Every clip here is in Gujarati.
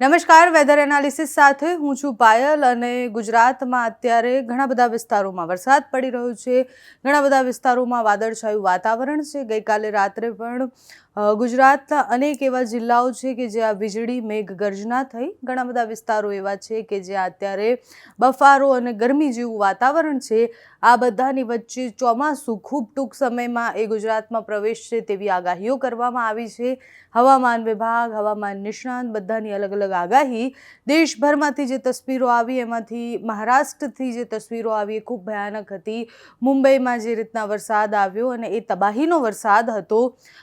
નમસ્કાર વેધર એનાલિસિસ સાથે હું છું પાયલ અને ગુજરાતમાં અત્યારે ઘણા બધા વિસ્તારોમાં વરસાદ પડી રહ્યો છે. ઘણા બધા વિસ્તારોમાં વાદળછાયું વાતાવરણ છે. ગઈકાલે રાત્રે પણ ગુજરાતના અનેક એવા જિલ્લાઓ છે કે જ્યાં વીજળી મેઘ ગર્જના થઈ. ઘણા બધા વિસ્તારો એવા છે કે જ્યાં અત્યારે બફારો અને ગરમી જેવું વાતાવરણ છે. આ બધાની વચ્ચે ચોમાસું ખૂબ ટૂંક સમયમાં એ ગુજરાતમાં પ્રવેશશે તેવી આગાહીઓ કરવામાં આવી છે. હવામાન વિભાગ, હવામાન નિષ્ણાંત બધાની અલગ અલગ આગાહી. દેશભરમાંથી જે તસવીરો આવી, એમાંથી મહારાષ્ટ્રથી જે તસવીરો આવી એ ખૂબ ભયાનક હતી. મુંબઈમાં જે રીતના વરસાદ આવ્યો અને એ તબાહીનો વરસાદ હતો.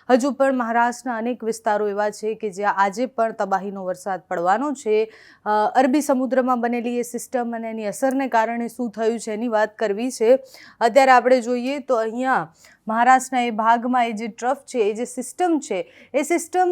હજુ પણ મહારાષ્ટ્રના અનેક વિસ્તારો એવા છે કે જ્યાં આજે પણ તબાહીનો વરસાદ પડવાનો છે. અરબી સમુદ્રમાં બનેલી એ સિસ્ટમ અને એની અસરને કારણે શું થયું છે એની વાત કરવી છે. અત્યારે આપણે જોઈએ તો અહીંયા મહારાષ્ટ્રના એ ભાગમાં એ જે ટ્રફ છે, એ જે સિસ્ટમ છે, એ સિસ્ટમ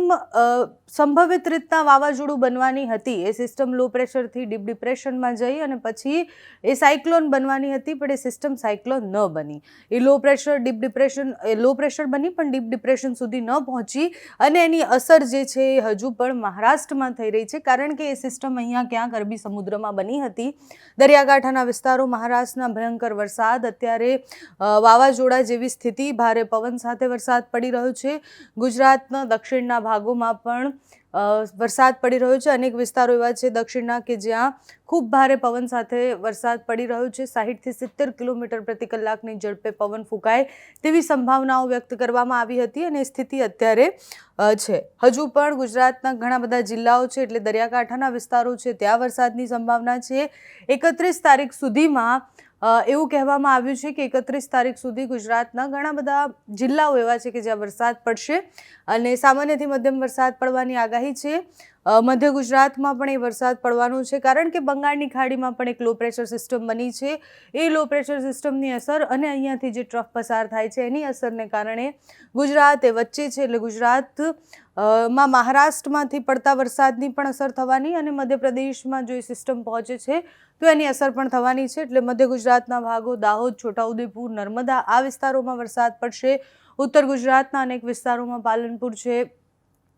સંભવિત રીતના વાવાઝોડું બનવાની હતી. એ સિસ્ટમ લો પ્રેશરથી ડીપ ડિપ્રેશનમાં જઈ અને પછી એ સાયક્લોન બનવાની હતી, પણ એ સિસ્ટમ સાયક્લોન ન બની. એ લો પ્રેશર ડીપ ડિપ્રેશન એ લો પ્રેશર બની, પણ ડીપ ડિપ્રેશન સુધી ન પહોંચી અને એની અસર જે છે એ હજુ પણ મહારાષ્ટ્રમાં થઈ રહી છે, કારણ કે એ સિસ્ટમ અહીંયા ક્યાંક અરબી સમુદ્રમાં બની હતી. દરિયાકાંઠાના વિસ્તારો મહારાષ્ટ્રના ભયંકર વરસાદ, અત્યારે વાવાઝોડા જેવી સ્થિતિ ભારે પવન સાથે વરસાદ પડી રહ્યો છે. ગુજરાતના દક્ષિણના ભાગોમાં પણ વરસાદ પડી રહ્યો છે. અનેક વિસ્તારો એવા છે દક્ષિણના કે જ્યાં ખૂબ ભારે પવન સાથે વરસાદ પડી રહ્યો છે. સાહીઠથી સિત્તેર કિલોમીટર પ્રતિ કલાકની ઝડપે પવન ફૂંકાય તેવી સંભાવનાઓ વ્યક્ત કરવામાં આવી હતી અને સ્થિતિ અત્યારે છે. હજુ પણ ગુજરાતના ઘણા બધા જિલ્લાઓ છે એટલે દરિયાકાંઠાના વિસ્તારો છે. ત્યાં વરસાદની સંભાવના છે. એકત્રીસ તારીખ સુધીમાં એવું કહેવામાં આવ્યું છે કે એકત્રીસ તારીખ સુધી ગુજરાતના ઘણા બધા જિલ્લાઓ એવા છે કે જ્યાં વરસાદ પડશે અને સામાન્યથી મધ્યમ વરસાદ પડવાની આગાહી છે. મધ્ય ગુજરાતમાં પણ એ વરસાદ પડવાનો છે કારણ કે બંગાળની ખાડીમાં પણ એક લો પ્રેશર સિસ્ટમ બની છે. એ લો પ્રેશર સિસ્ટમની અસર અને અહીંયાથી જે ટ્રફ પસાર થાય છે એની અસરને કારણે ગુજરાત એ વચ્ચે છે એટલે ગુજરાતમાં મહારાષ્ટ્રમાંથી પડતા વરસાદની પણ અસર થવાની અને મધ્યપ્રદેશમાં જો એ સિસ્ટમ પહોંચે છે તો એની અસર પણ થવાની છે. એટલે મધ્ય ગુજરાતના ભાગો દાહોદ, છોટાઉદેપુર, નર્મદા આ વિસ્તારોમાં વરસાદ પડશે. ઉત્તર ગુજરાતના અનેક વિસ્તારોમાં પાલનપુર છે.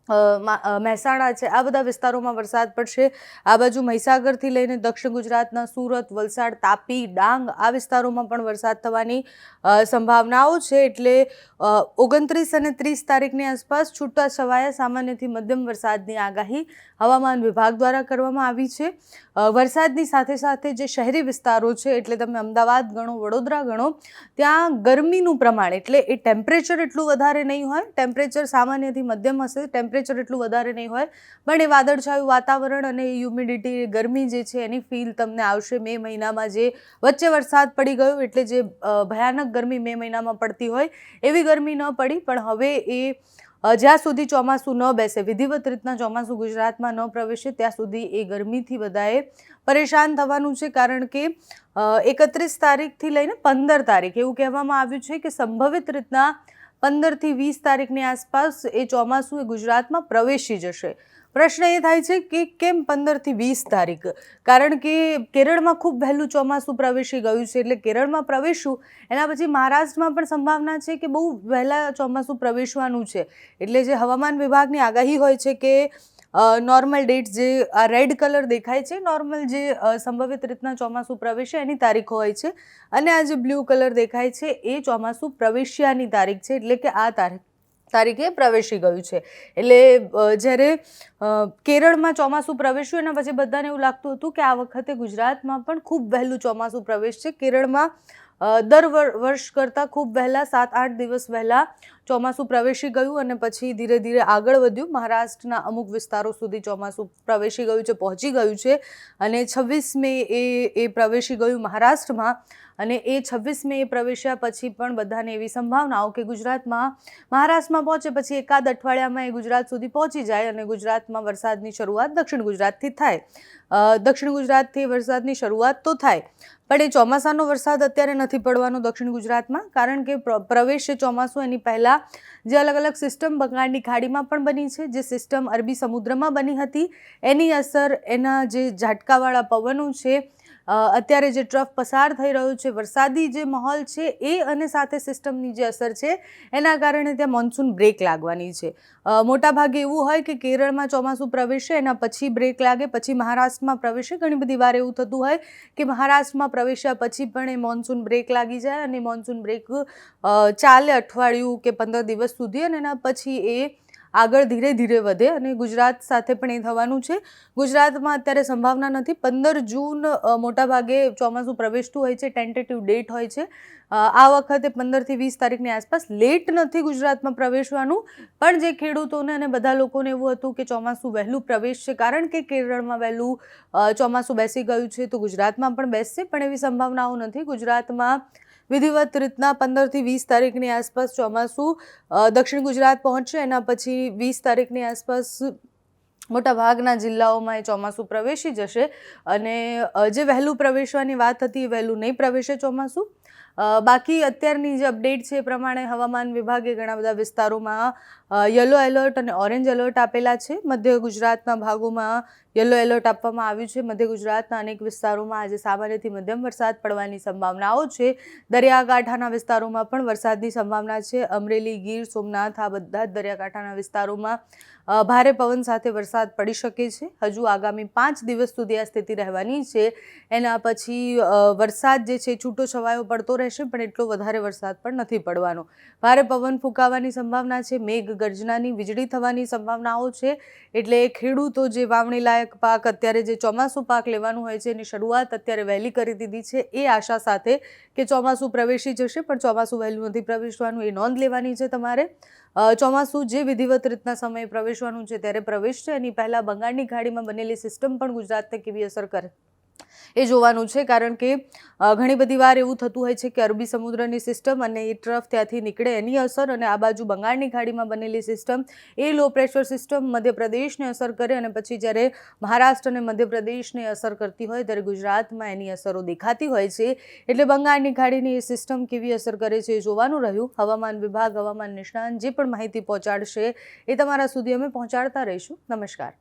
મહેસાણા છે. આ બધા વિસ્તારોમાં વરસાદ પડશે. આ બાજુ મહીસાગરથી લઈને દક્ષિણ ગુજરાતના સુરત, વલસાડ, તાપી, ડાંગ આ વિસ્તારોમાં પણ વરસાદ થવાની સંભાવનાઓ છે. એટલે ઓગણત્રીસ અને ત્રીસ તારીખની આસપાસ છૂટા છવાયા સામાન્યથી મધ્યમ વરસાદની આગાહી હવામાન વિભાગ દ્વારા કરવામાં આવી છે. વરસાદની સાથે સાથે જે શહેરી વિસ્તારો છે, એટલે તમે અમદાવાદ ગણો, વડોદરા ગણો, ત્યાં ગરમીનું પ્રમાણ, એટલે એ ટેમ્પરેચર એટલું વધારે નહીં હોય. ટેમ્પરેચર સામાન્યથી મધ્યમ હશે ટેમ્પરેચર એટલું વધારે નહીં હોય. પણ એ વાદળછાયું વાતાવરણ અને હ્યુમિડિટી ગરમી જે છે, એની ફીલ તમને આવશે મે મહિનામાં જે વચ્ચે વરસાદ પડી ગયો, એટલે જે ભયાનક ગરમી મે મહિનામાં પડતી હોય, એવી ગરમી ન પડી. પણ હવે એ જ્યાં સુધી ચોમાસું ન બેસે, વિધિવત રીતના ચોમાસું ગુજરાતમાં ન પ્રવેશે, ત્યાં સુધી એ ગરમીથી બધાએ પરેશાન થવાનું છે કારણ કે એકત્રીસ તારીખથી લઈને પંદર તારીખ એવું કહેવામાં આવ્યું છે કે સંભવિત રીતના પંદરથી વીસ તારીખની આસપાસ એ ચોમાસું એ ગુજરાતમાં પ્રવેશી જશે. પ્રશ્ન એ થાય છે કે કેમ પંદરથી વીસ તારીખ? કારણ કે કેરળમાં ખૂબ વહેલું ચોમાસું પ્રવેશી ગયું છે, એટલે કેરળમાં પ્રવેશવું એના પછી મહારાષ્ટ્રમાં પણ સંભાવના છે કે બહુ વહેલા ચોમાસું પ્રવેશવાનું છે. એટલે જે હવામાન વિભાગની આગાહી હોય છે કે નોર્મલ ડેટ જે, આ રેડ કલર દેખાય છે નોર્મલ જે સંભવિત રીતના ચોમાસું પ્રવેશે એની તારીખો હોય છે. અને આ જે બ્લુ કલર દેખાય છે, એ ચોમાસું પ્રવેશ્યાની તારીખ છે, એટલે કે આ તારીખ. તારીખે પ્રવેશી ગયું છે. એટલે જ્યારે કેરળમાં ચોમાસું પ્રવેશ્યું એના પછી બધાને એવું લાગતું હતું કે આ વખતે ગુજરાતમાં પણ ખૂબ વહેલું ચોમાસું પ્રવેશ છે. કેરળમાં દર વર- વર્ષ કરતાં ખૂબ વહેલા સાત આઠ દિવસ વહેલા ચોમાસું પ્રવેશી ગયું અને પછી ધીરે ધીરે આગળ વધ્યું. મહારાષ્ટ્રના અમુક વિસ્તારો સુધી ચોમાસું પ્રવેશી ગયું છે, પહોંચી ગયું છે અને છવ્વીસ મે એ એ પ્રવેશી ગયું મહારાષ્ટ્રમાં અને એ છવ્વીસ મે એ પ્રવેશ્યા પછી પણ બધાને એવી સંભાવનાઓ કે ગુજરાતમાં, મહારાષ્ટ્રમાં પહોંચે પછી એકાદ અઠવાડિયામાં એ ગુજરાત સુધી પહોંચી જાય અને ગુજરાતમાં વરસાદની શરૂઆત દક્ષિણ ગુજરાતથી થાય. દક્ષિણ ગુજરાતથી વરસાદની શરૂઆત તો થાય, પણ એ ચોમાસાનો વરસાદ અત્યારે નથી પડવાનો દક્ષિણ ગુજરાતમાં, કારણ કે પ્ર- છે ચોમાસું એની પહેલાં જે અલગ અલગ સિસ્ટમ બંગાળની ખાડીમાં પણ બની છે, જે સિસ્ટમ અરબી સમુદ્રમાં બની હતી. એની અસર એના જે ઝાટકાવાળા પવનો છે અત્યારે જે ટ્રફ પસાર થઈ રહ્યો છે, વરસાદી જે માહોલ છે, એ અને સાથે સિસ્ટમની જે અસર છે, એના કારણે ત્યાં મોન્સૂન બ્રેક લાગવાની છે. મોટાભાગે એવું હોય કે કેરળમાં ચોમાસું પ્રવેશે, એના પછી બ્રેક લાગે, પછી મહારાષ્ટ્રમાં પ્રવેશે. ઘણી બધી વાર એવું થતું હોય કે મહારાષ્ટ્રમાં પ્રવેશ્યા પછી પણ એ મોન્સૂન બ્રેક લાગી જાય અને મોન્સૂન બ્રેક ચાલે અઠવાડિયું કે પંદર દિવસ સુધી અને એના પછી એ આગળ ધીરે ધીરે વધે અને ગુજરાત સાથે પણ એ થવાનું છે. ગુજરાતમાં અત્યારે સંભાવના નથી. પંદર જૂન મોટાભાગે ચોમાસું પ્રવેશતું હોય છે ટેન્ટેટિવ ડેટ હોય છે. આ વખતે પંદરથી વીસ તારીખની આસપાસ લેટ નથી ગુજરાતમાં પ્રવેશવાનું. પણ જે ખેડૂતોને અને બધા લોકોને એવું હતું કે ચોમાસું વહેલું પ્રવેશશે કારણ કે કેરળમાં વહેલું ચોમાસું બેસી ગયું છે, તો ગુજરાતમાં પણ બેસશે. પણ એવી સંભાવનાઓ નથી. ગુજરાતમાં વિધિવત રીતના પંદરથી વીસ તારીખની આસપાસ ચોમાસું દક્ષિણ ગુજરાત પહોંચશે. એના પછી વીસ તારીખની આસપાસ મોટા ભાગના જિલ્લાઓમાં એ ચોમાસું પ્રવેશી જશે. અને જે વહેલું પ્રવેશવાની વાત હતી એ વહેલું નહીં પ્રવેશે ચોમાસું. બાકી અત્યારની જે અપડેટ છે એ પ્રમાણે હવામાન વિભાગે ઘણા બધા વિસ્તારોમાં યલો એલર્ટ અને ઓરેન્જ એલર્ટ આપેલા છે. મધ્ય ગુજરાતના ભાગોમાં યલો એલર્ટ આપવામાં આવ્યું છે. મધ્ય ગુજરાતના અનેક વિસ્તારોમાં આજે સામાન્યથી મધ્યમ વરસાદ પડવાની સંભાવનાઓ છે. દરિયાકાંઠાના વિસ્તારોમાં પણ વરસાદની સંભાવના છે. અમરેલી, ગીર, સોમનાથ આ બધા જ દરિયાકાંઠાના વિસ્તારોમાં ભારે પવન સાથે વરસાદ પડી શકે છે. હજુ આગામી પાંચ દિવસ સુધી આ સ્થિતિ રહેવાની છે. એના પછી વરસાદ જે છે છૂટો છવાયો પડતો રહેશે, પણ એટલો વધારે વરસાદ પણ નથી પડવાનો. ભારે પવન ફૂંકાવાની સંભાવના છે, મેઘ ગર્જનાની વીજળી થવાની સંભાવનાઓ છે, એટલે ખેડૂતો જે વાવણી લાયક પાક અત્યારે જે ચોમાસું પાક લેવાનું હોય છે, એની શરૂઆત અત્યારે વહેલી કરી દીધી છે. એ આશા સાથે કે ચોમાસું પ્રવેશી જશે, પણ ચોમાસું વહેલું નથી પ્રવેશવાનું, એ નોંધ લેવાની છે તમારે. ચોમાસું જે વિધિવત રીતના સમયે પ્રવેશવાનું છે, ત્યારે પ્રવેશશે, એની પહેલાં બંગાળની ખાડીમાં બનેલી સિસ્ટમ પણ ગુજરાતને કેવી અસર કરે? એ જોવાનું છે, કારણ કે ઘણી બધી વાર એવું થતું હોય છે કે અરબી સમુદ્રની સિસ્ટમ અને એ ટ્રફ ત્યાંથી નીકળે એની અસર અને આ બાજુ બંગાળની ખાડીમાં બનેલી સિસ્ટમ, એ લો પ્રેશર સિસ્ટમ મધ્યપ્રદેશને અસર કરે અને પછી જ્યારે મહારાષ્ટ્ર અને મધ્યપ્રદેશને અસર કરતી હોય ત્યારે ગુજરાતમાં એની અસરો દેખાતી હોય છે. એટલે બંગાળની ખાડીની એ સિસ્ટમ કેવી અસર કરે છે એ જોવાનું રહ્યું. હવામાન વિભાગ, હવામાન નિષ્ણાંત જે પણ માહિતી પહોંચાડશે એ તમારા સુધી અમે પહોંચાડતા રહીશું. નમસ્કાર.